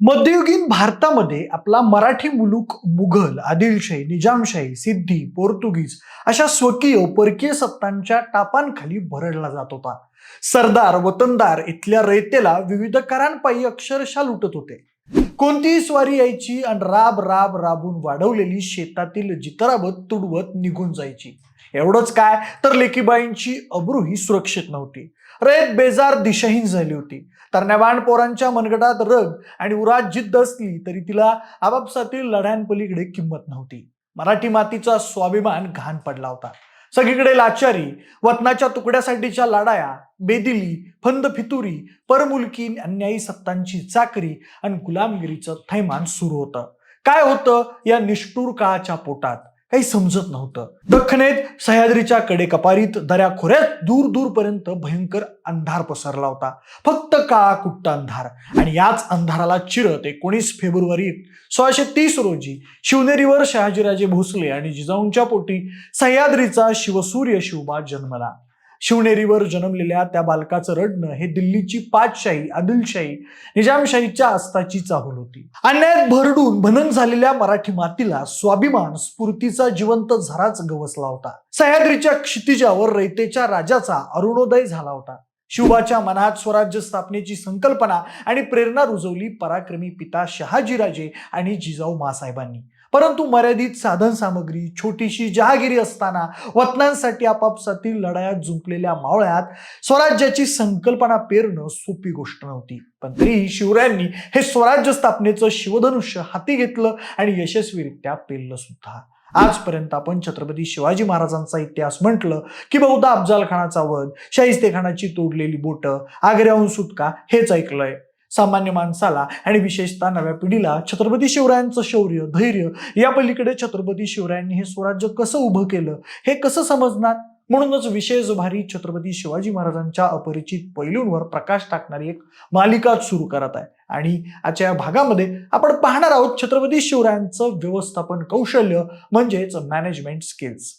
मध्ययुगीन भारतामध्ये आपला मराठी मुलूक मुघल आदिलशाही निजामशाही सिद्धी पोर्तुगीज अशा स्वकीय परकीय सत्तांच्या टापांखाली भरडला जात होता. सरदार वतनदार इथल्या रयतेला विविध करांपायी अक्षरशः लुटत होते. कोणतीही स्वारी यायची आणि राब राब राबून वाढवलेली शेतातील जितराबत तुडवत निघून जायची. एवढंच काय? तर लेकीबाईंची अब्रूही सुरक्षित नव्हती. रेत बेजार दिशाहीन झाली होती. तरण्याबाण पोरांच्या मनगटात रग आणि उरात जिद्द असली तरी तिला आपापसातील लढ्यांपलीकडे किंमत नव्हती. मराठी मातीचा स्वाभिमान घाण पडला होता. सगळीकडे लाचारी वतनाच्या तुकड्यासाठीच्या लढाया बेदिली फंद फितुरी परमुलकी अन्यायी सत्तांची चाकरी आणि गुलामगिरीचं थैमान सुरू होतं. काय होतं या निष्ठूर काळाच्या पोटात? काही समजत नव्हतं. दख्खनेत सह्याद्रीच्या कडे कपारीत दऱ्या खोऱ्यात दूर दूरपर्यंत भयंकर अंधार पसरला होता. फक्त काळा कुट्ट अंधार. आणि याच अंधाराला चिरत एकोणीस फेब्रुवारी सोळाशे तीस रोजी शिवनेरीवर शहाजीराजे भोसले आणि जिजाऊंच्या पोटी सह्याद्रीचा शिवसूर्य शिवबा जन्मला. शिवनेरीवर जन्मलेल्या त्या बालकाचं रडणं हे दिल्लीची पाचशाही आदिलशाही निजामशाहीच्या आस्थाची चाहूल होती. अन्यायात भरडून भनन झालेल्या मराठी मातीला स्वाभिमान स्फूर्तीचा जिवंत झराच गवसला होता. सह्याद्रीच्या क्षितिजावर रयतेच्या राजाचा अरुणोदय झाला होता. शिवबाच्या मनात स्वराज्य स्थापनेची संकल्पना आणि प्रेरणा रुजवली पराक्रमी पिता शहाजीराजे आणि जिजाऊ मासाहेबांनी. परंतु मर्यादित साधन सामग्री छोटीशी जहागिरी असताना वतनांसाठी आपापसातील लढायात जुंपलेल्या मावळ्यात स्वराज्याची संकल्पना पेरणं सोपी गोष्ट नव्हती. पण तरीही शिवरायांनी हे स्वराज्य स्थापनेचं शिवधनुष्य हाती घेतलं आणि यशस्वीरित्या पेललं सुद्धा. आजपर्यंत आपण छत्रपती शिवाजी महाराजांचा इतिहास म्हटलं की बहुधा अफजाल खानाचा वध शाहिस्ते खानाची तोडलेली बोटं आग्र्याहून सुटका हेच ऐकलंय. सामान्य माणसाला आणि विशेषतः नव्या पिढीला छत्रपती शिवरायांचं शौर्य धैर्य या पलीकडे छत्रपती शिवरायांनी हे स्वराज्य कसं उभं केलं हे कसं समजणार? म्हणूनच विशेष भारी छत्रपती शिवाजी महाराजांच्या अपरिचित पैलूंवर प्रकाश टाकणारी एक मालिकाच सुरू करत आहे. आणि आजच्या या भागामध्ये आपण पाहणार आहोत छत्रपती शिवरायांचं व्यवस्थापन कौशल्य म्हणजेच मॅनेजमेंट स्किल्स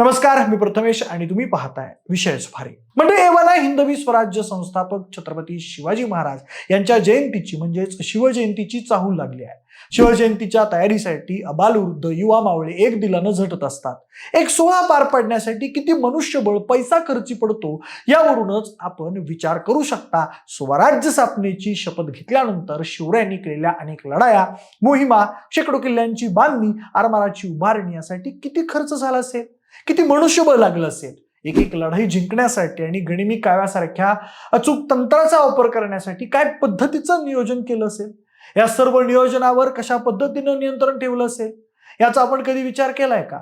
नमस्कार मी प्रथमेश आणि तुम्ही पाहताय विषयच भारी म्हणजे एव्हाना हिंदवी स्वराज्य संस्थापक छत्रपती शिवाजी महाराज यांच्या जयंतीची म्हणजेच शिवजयंतीची चाहूल लागली आहे. शिवजयंतीच्या तयारीसाठी अबालवृद्ध युवा मावळे एक दिलानं झटत असतात. एक सोहळा पार पाडण्यासाठी किती मनुष्यबळ पैसा खर्ची पडतो यावरूनच आपण विचार करू शकता. स्वराज्य स्थापनेची शपथ घेतल्यानंतर शिवरायांनी केलेल्या अनेक लढाया मोहिमा शेकडो किल्ल्यांची बांधणी आरमाराची उभारणी यासाठी किती खर्च झाला असेल? किती मनुष्यबळ लागलं असेल? एक एक लढाई जिंकण्यासाठी आणि गणिमी काव्यासारख्या अचूक तंत्राचा वापर करण्यासाठी काय पद्धतीचं नियोजन केलं असेल? या सर्व नियोजनावर कशा पद्धतीनं नियंत्रण ठेवलं असेल? याचा आपण कधी विचार केलाय का?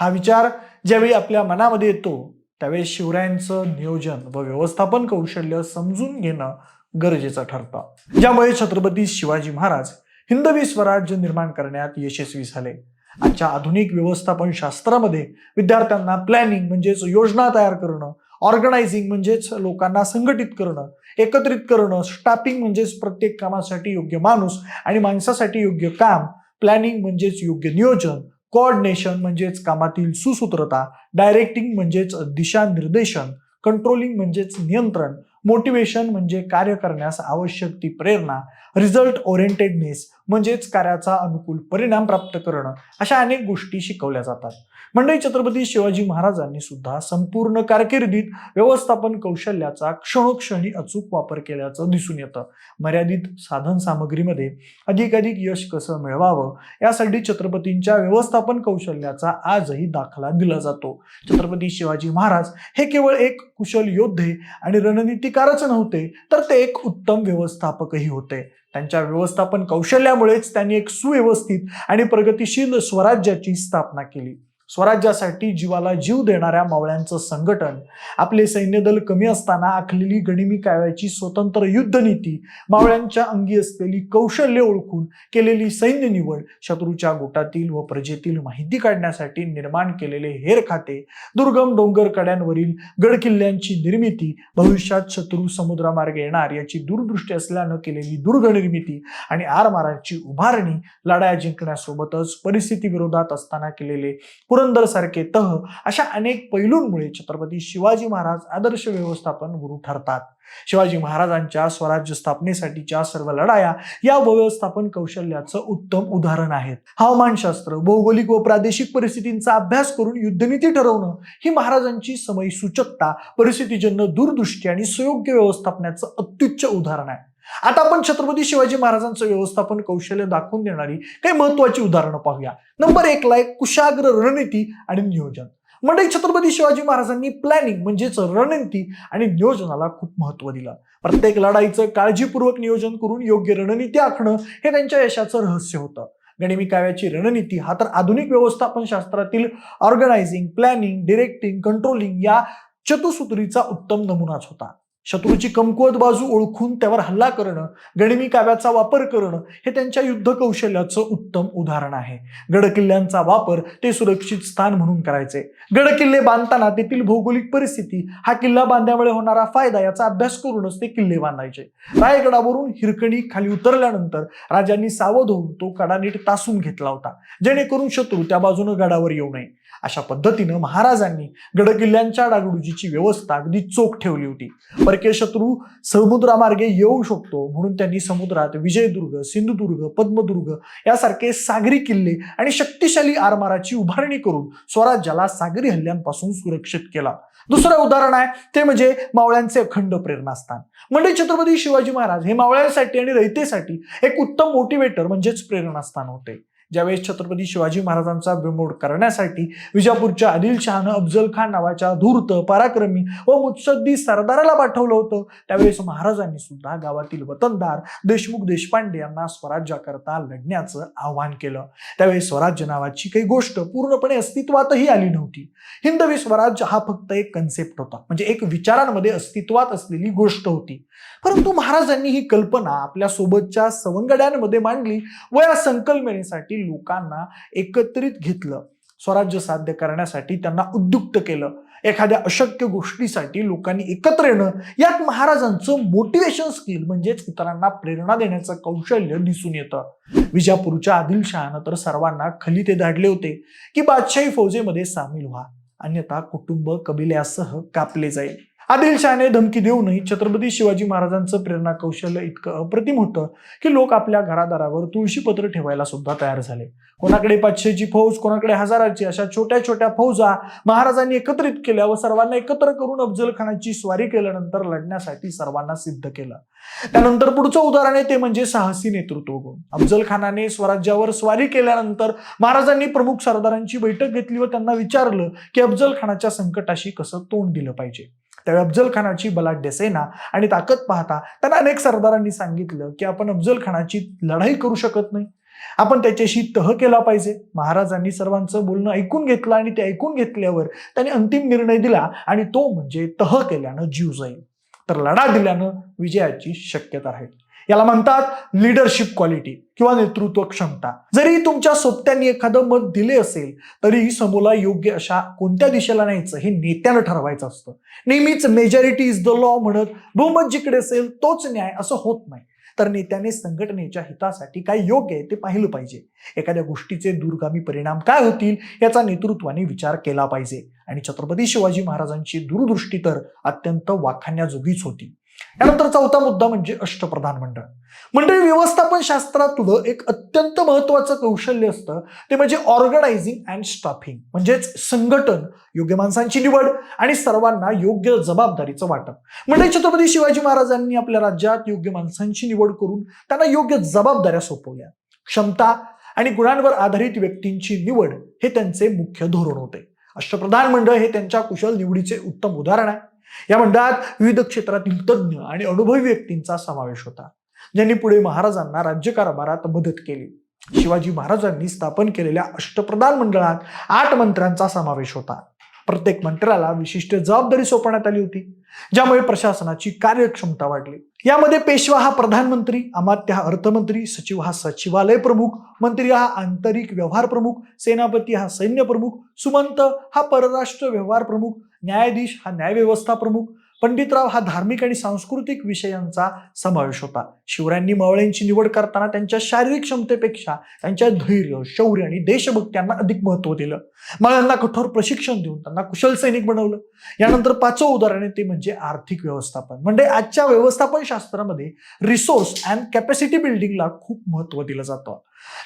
हा विचार ज्यावेळी आपल्या मनामध्ये येतो त्यावेळी शिवरायांचं नियोजन व व्यवस्थापन कौशल्य समजून घेणं गरजेचं ठरतं. ज्यामुळे छत्रपती शिवाजी महाराज हिंदवी स्वराज्य निर्माण करण्यात यशस्वी झाले. आजच्या आधुनिक व्यवस्थापन शास्त्रामध्ये विद्यार्थ्यांना प्लॅनिंग म्हणजेच योजना तयार करणं ऑर्गनायझिंग म्हणजेच लोकांना संघटित करणं एकत्रित करणं स्टाफिंग म्हणजेच प्रत्येक कामासाठी योग्य माणूस आणि माणसासाठी योग्य काम प्लॅनिंग म्हणजेच योग्य नियोजन कोऑर्डिनेशन म्हणजेच कामातील सुसूत्रता डायरेक्टिंग म्हणजेच दिशानिर्देशन कंट्रोलिंग म्हणजेच नियंत्रण मोटिवेशन म्हणजे कार्य करण्यास आवश्यक ती प्रेरणा रिझल्ट ओरिएंटेडनेस म्हणजेच कार्याचा अनुकूल परिणाम प्राप्त करणं अशा अनेक गोष्टी शिकवल्या जातात. मंडळी छत्रपती शिवाजी महाराजांनी सुद्धा संपूर्ण कारकिर्दीत व्यवस्थापन कौशल्याचा क्षणोक्षणी अचूक वापर केल्याचं दिसून येतं. मर्यादित साधन सामग्रीमध्ये अधिकाधिक यश कसं मिळवावं यासाठी छत्रपतींच्या व्यवस्थापन कौशल्याचा आजही दाखला दिला जातो. छत्रपती शिवाजी महाराज हे केवळ एक कुशल योद्धे आणि रणनीतिकारच नव्हते तर ते एक उत्तम व्यवस्थापकही होते. त्यांच्या व्यवस्थापन कौशल्यामुळेच त्यांनी एक सुव्यवस्थित आणि प्रगतिशील स्वराज्याची स्थापना केली. स्वराज्यासाठी जीवाला जीव देणाऱ्या मावळ्यांचं संघटन. आपले सैन्यदल कमी असताना आखलेली गणिमी काव्याची स्वतंत्र युद्धनीती मावळ्यांच्या अंगी असलेली कौशल्य ओळखून केलेली सैन्य निवड शत्रूच्या गोटातील व प्रजेतील माहिती काढण्यासाठी निर्माण केलेले हेर खाते दुर्गम डोंगर कड्यांवरील गडकिल्ल्यांची निर्मिती भविष्यात शत्रू समुद्रामार्गे येणार याची दूरदृष्टी असल्यानं केलेली दुर्ग निर्मिती आणि आरमाराची उभारणी लढाया जिंकण्यासोबतच परिस्थिती विरोधात असताना केलेले पुरंदर सारखे तह अशा अनेक पैलूंमुळे छत्रपती शिवाजी महाराज आदर्श व्यवस्थापन गुरु ठरतात. शिवाजी महाराजांच्या स्वराज्य स्थापनेसाठीच्या सर्व लढाया या व्यवस्थापन कौशल्याचं उत्तम उदाहरण आहेत. हवामानशास्त्र भौगोलिक व प्रादेशिक परिस्थितींचा अभ्यास करून युद्धनीती ठरवणं ही महाराजांची समय सूचकता परिस्थितीजन्य दूरदृष्टी आणि सुयोग्य व्यवस्थापनाचं अत्युच्च उदाहरण आहे. आता आपण छत्रपती शिवाजी महाराजांचं व्यवस्थापन कौशल्य दाखवून देणारी काही महत्वाची उदाहरणं पाहूया. नंबर एकला एक कुशाग्र रणनीती आणि नियोजन. मंडळी छत्रपती शिवाजी महाराजांनी प्लॅनिंग म्हणजेच रणनीती आणि नियोजनाला खूप महत्त्व दिलं. प्रत्येक लढाईचं काळजीपूर्वक नियोजन करून योग्य रणनीती आखणं हे त्यांच्या यशाचं रहस्य होतं. गणिमी काव्याची रणनीती हा तर आधुनिक व्यवस्थापन शास्त्रातील ऑर्गनायझिंग प्लॅनिंग डिरेक्टिंग कंट्रोलिंग या चतुसूत्रीचा उत्तम नमुनाच होता. शत्रूची कमकुवत बाजू ओळखून त्यावर हल्ला करणं गणिमी काव्याचा वापर करणं हे त्यांच्या युद्ध कौशल्याचं उत्तम उदाहरण आहे. गडकिल्ल्यांचा वापर ते सुरक्षित स्थान म्हणून करायचे. गडकिल्ले बांधताना तेथील भौगोलिक परिस्थिती हा किल्ला बांधल्यामुळे होणारा फायदा याचा अभ्यास करूनच ते किल्ले बांधायचे. रायगडावरून हिरकणी खाली उतरल्यानंतर राजांनी सावध होऊन तो कडा नीट तासून घेतला होता. जेणेकरून शत्रू त्या बाजूनं गडावर येऊ नये. अशा पद्धतीनं महाराजांनी गडकिल्ल्यांच्या डागडुजीची व्यवस्था अगदी चोख ठेवली होती. परकीय शत्रू समुद्रामार्गे येऊ शकतो म्हणून त्यांनी समुद्रात विजयदुर्ग सिंधुदुर्ग पद्मदुर्ग यासारखे सागरी किल्ले आणि शक्तिशाली आरमाराची उभारणी करून स्वराज्याला सागरी हल्ल्यांपासून सुरक्षित केला. दुसरं उदाहरण आहे ते म्हणजे मावळ्यांचे अखंड प्रेरणास्थान. म्हणजे छत्रपती शिवाजी महाराज हे मावळ्यांसाठी आणि रयतेसाठी एक उत्तम मोटिवेटर म्हणजेच प्रेरणास्थान होते. ज्यावेळेस छत्रपती शिवाजी महाराजांचा बिमोड करण्यासाठी विजापूरच्या आदिलशहानं अफजल खान नावाच्या धूर्त पराक्रमी व मुत्सद्दी सरदाराला पाठवलं होतं त्यावेळेस महाराजांनी सुद्धा गावातील वतनदार देशमुख देशपांडे यांना स्वराज्याकरता लढण्याचं आव्हान केलं. त्यावेळेस स्वराज्य नावाची काही गोष्ट पूर्णपणे अस्तित्वातही आली नव्हती. हिंदवी स्वराज्य हा फक्त एक कन्सेप्ट होता. म्हणजे एक विचारांमध्ये अस्तित्वात असलेली गोष्ट होती. परंतु महाराजांनी ही कल्पना आपल्या सोबतच्या सवंगड्यांमध्ये मांडली. व या संकल्पनेसाठी लोकांना एकत्रित घेतलं स्वराज्य साध्य करण्यासाठी त्यांना उद्युक्त केलं. एखाद्या अशक्य गोष्टीसाठी लोकांनी एकत्र येणं यात महाराजांचं मोटिवेशन स्किल म्हणजेच इतरांना प्रेरणा देण्याचं कौशल्य दिसून येतं. विजापूरच्या आदिलशहानं तर सर्वांना खली ते धाडले होते की बादशाही फौजेमध्ये सामील व्हा. अन्यथा कुटुंब कबिल्यासह कापले जाईल. आदिलशहाने धमकी देऊनही छत्रपती शिवाजी महाराजांचं प्रेरणा कौशल्य इतकं अप्रतिम होतं की लोक आपल्या घरादारावर तुळशीपत्र ठेवायला सुद्धा तयार झाले. कोणाकडे पाचशेची फौज कोणाकडे हजाराची अशा छोट्या छोट्या फौजा महाराजांनी एकत्रित केल्या व सर्वांना एकत्र करून अफजल खानाची स्वारी केल्यानंतर लढण्यासाठी सर्वांना सिद्ध केलं. त्यानंतर पुढचं उदाहरण आहे ते म्हणजे साहसी नेतृत्व गुण. अफजल खानाने स्वराज्यावर स्वारी केल्यानंतर महाराजांनी प्रमुख सरदारांची बैठक घेतली व त्यांना विचारलं की अफजल खानाच्या संकटाशी कसं तोंड दिलं पाहिजे. त्यावेळी अफजल खानाची बलाढ्य सेना आणि ताकद पाहता त्यांना अनेक सरदारांनी सांगितलं की आपण अफजल खानाची लढाई करू शकत नाही. आपण त्याच्याशी तह केला पाहिजे. महाराजांनी सर्वांचं बोलणं ऐकून घेतलं आणि ते ऐकून घेतल्यावर त्यांनी अंतिम निर्णय दिला आणि तो म्हणजे तह केल्यानं जीव जाईल. तर लढा दिल्यानं विजयाची शक्यता आहे. याला म्हणतात लिडरशिप क्वालिटी किंवा नेतृत्व क्षमता. जरी तुमच्या सोबत्यांनी एखादं मत दिले असेल तरी समोला योग्य अशा कोणत्या दिशेला न्यायचं हे नेत्यानं ठरवायचं असतं. नेहमीच मेजॉरिटी इज द लॉ म्हणत बहुमत जिकडे असेल तोच न्याय असं होत नाही. तर नेत्याने संघटनेच्या हितासाठी काय योग्य आहे ते पाहिलं पाहिजे. एखाद्या गोष्टीचे दूरगामी परिणाम काय होतील याचा नेतृत्वाने विचार केला पाहिजे. आणि छत्रपती शिवाजी महाराजांची दूरदृष्टी तर अत्यंत वाखाण्याजोगीच होती. यानंतर चौथा मुद्दा म्हणजे अष्टप्रधान मंडळ. मंडळी व्यवस्थापन शास्त्रातलं एक अत्यंत महत्वाचं कौशल्य असतं. ते म्हणजे ऑर्गनायझिंग अँड स्टाफिंग. म्हणजेच संघटन योग्य माणसांची निवड आणि सर्वांना योग्य जबाबदारीचं वाटप. म्हणजे छत्रपती शिवाजी महाराजांनी आपल्या राज्यात योग्य माणसांची निवड करून त्यांना योग्य जबाबदाऱ्या सोपवल्या. क्षमता आणि गुणांवर आधारित व्यक्तींची निवड हे त्यांचे मुख्य धोरण होते. अष्टप्रधान मंडळ हे त्यांच्या कुशल निवडीचे उत्तम उदाहरण आहे. या मंडळात विविध क्षेत्रातील तज्ज्ञ आणि अनुभवी व्यक्तींचा समावेश होता ज्यांनी पुढे महाराजांना राज्यकारभारात मदत केली. शिवाजी महाराजांनी स्थापन केलेल्या अष्टप्रधान मंडळात आठ मंत्र्यांचा समावेश होता. प्रत्येक मंत्र्याला विशिष्ट जबाबदारी सोपवण्यात आली होती ज्यामुळे प्रशासनाची कार्यक्षमता वाढली. यामध्ये पेशवा हा प्रधानमंत्री अमात्य हा अर्थमंत्री सचिव हा सचिवालय प्रमुख मंत्री हा आंतरिक व्यवहार प्रमुख सेनापती हा सैन्य प्रमुख सुमंत हा परराष्ट्र व्यवहार प्रमुख न्यायाधीश हा न्याय व्यवस्था प्रमुख पंडितराव हा धार्मिक आणि सांस्कृतिक विषयांचा समावेश होता. शिवरायांनी मावळ्यांची निवड करताना त्यांच्या शारीरिक क्षमतेपेक्षा त्यांच्या धैर्य शौर्य आणि देशभक्त्यांना अधिक महत्त्व दिलं. माळ्यांना कठोर प्रशिक्षण देऊन त्यांना कुशल सैनिक बनवलं. यानंतर पाचवं उदाहरण आहे ते म्हणजे आर्थिक व्यवस्थापन. म्हणजे आजच्या व्यवस्थापन शास्त्रामध्ये रिसोर्स अँड कॅपॅसिटी बिल्डिंगला खूप महत्त्व दिलं जातं.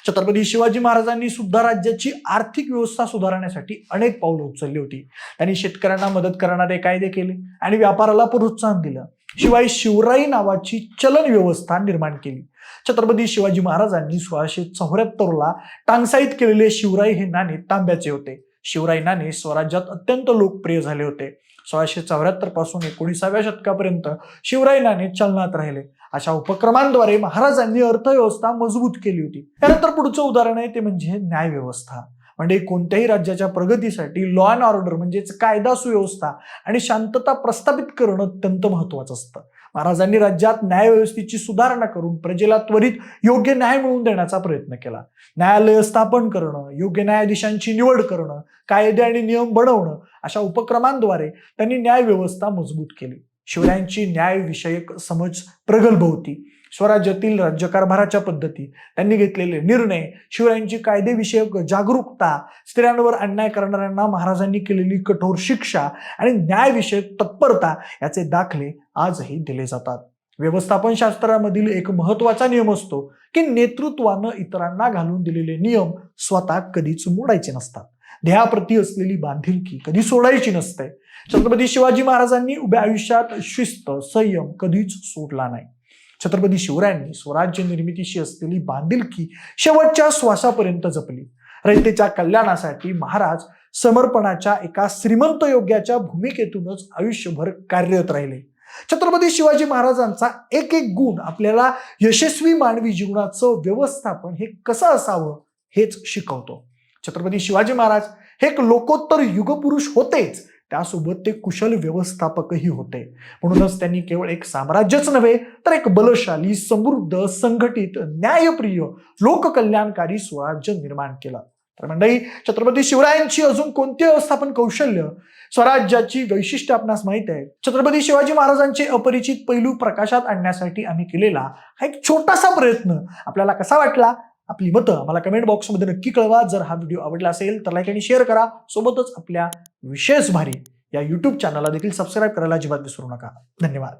छत्रपती शिवाजी महाराजांनी सुद्धा राज्याची आर्थिक व्यवस्था सुधारण्यासाठी अनेक पावलं उचलली होती. त्यांनी शेतकऱ्यांना मदत करणारे कायदे केले आणि व्यापाराला प्रोत्साहन दिलं. शिवाय शिवराई नावाची चलन व्यवस्था निर्माण केली. छत्रपती शिवाजी महाराजांनी सोळाशे चौऱ्याहत्तरला टांगसाईत केलेले शिवराई हे नाणे तांब्याचे होते. शिवराई नाणे स्वराज्यात अत्यंत लोकप्रिय झाले होते. सोळाशे चौऱ्याहत्तरपासून एकोणीसाव्या शतकापर्यंत शिवराईलाने चलनात राहिले. अशा उपक्रमांद्वारे महाराजांनी अर्थव्यवस्था मजबूत केली होती. त्यानंतर पुढचं उदाहरण आहे ते म्हणजे न्यायव्यवस्था. म्हणजे कोणत्याही राज्याच्या प्रगतीसाठी लॉ अँड ऑर्डर म्हणजेच कायदा सुव्यवस्था आणि शांतता प्रस्थापित करणं अत्यंत महत्वाचं असतं. महाराजांनी राज्यात न्यायव्यवस्थेची सुधारणा करून प्रजेला त्वरित योग्य न्याय मिळवून देण्याचा प्रयत्न केला. न्यायालय स्थापन करणं योग्य न्यायाधीशांची निवड करणं कायदे आणि नियम बनवणं अशा उपक्रमांद्वारे त्यांनी न्यायव्यवस्था मजबूत केली. शिवरायांची न्यायविषयक समज प्रगल्भ होती. स्वराज्यातील राज्यकारभाराच्या पद्धती. त्यांनी घेतलेले निर्णय शिवरायांची कायदेविषयक जागरूकता स्त्रियांवर अन्याय करणाऱ्यांना महाराजांनी केलेली कठोर शिक्षा आणि न्यायविषयक तत्परता याचे दाखले आजही दिले जातात. व्यवस्थापन शास्त्रामधील एक महत्त्वाचा नियम असतो की नेतृत्वानं इतरांना घालून दिलेले नियम स्वतः कधीच मोडायचे नसतात. ध्येयाप्रती असलेली बांधिलकी कधी सोडायची नसते. छत्रपती शिवाजी महाराजांनी उभ्या आयुष्यात शिस्त संयम कधीच सोडला नाही. छत्रपती शिवरायांनी स्वराज्य निर्मितीशी असलेली बांधिलकी शेवटच्या श्वासापर्यंत जपली. रयतेच्या कल्याणासाठी महाराज समर्पणाच्या एका श्रीमंत योग्याच्या भूमिकेतूनच आयुष्यभर कार्यरत राहिले. छत्रपती शिवाजी महाराजांचा एक एक गुण आपल्याला यशस्वी मानवी जीवनाचं व्यवस्थापन हे कसं असावं हेच शिकवतो. छत्रपती शिवाजी महाराज हे एक लोकोत्तर युगपुरुष होतेच. त्यासोबत ते कुशल व्यवस्थापकही होते. म्हणूनच त्यांनी केवळ एक साम्राज्यच नव्हे तर एक बलशाली समृद्ध संघटित न्यायप्रिय लोककल्याणकारी स्वराज्य निर्माण केलं. तर मंडळी छत्रपती शिवरायांची अजून कोणते व्यवस्थापन कौशल्य? स्वराज्याची वैशिष्ट्य आपणास माहीत आहे. छत्रपती शिवाजी महाराजांचे अपरिचित पैलू प्रकाशात आणण्यासाठी आम्ही केलेला हा एक छोटासा प्रयत्न आपल्याला कसा वाटला? आपली मतं आम्हाला कमेंट बॉक्समध्ये नक्की कळवा. जर हा व्हिडिओ आवडला असेल तर लाईक आणि शेअर करा. सोबतच आपल्या विशेष भारी या यूट्यूब चॅनलला देखील सबस्क्राईब करायला अजिबात विसरू नका. धन्यवाद.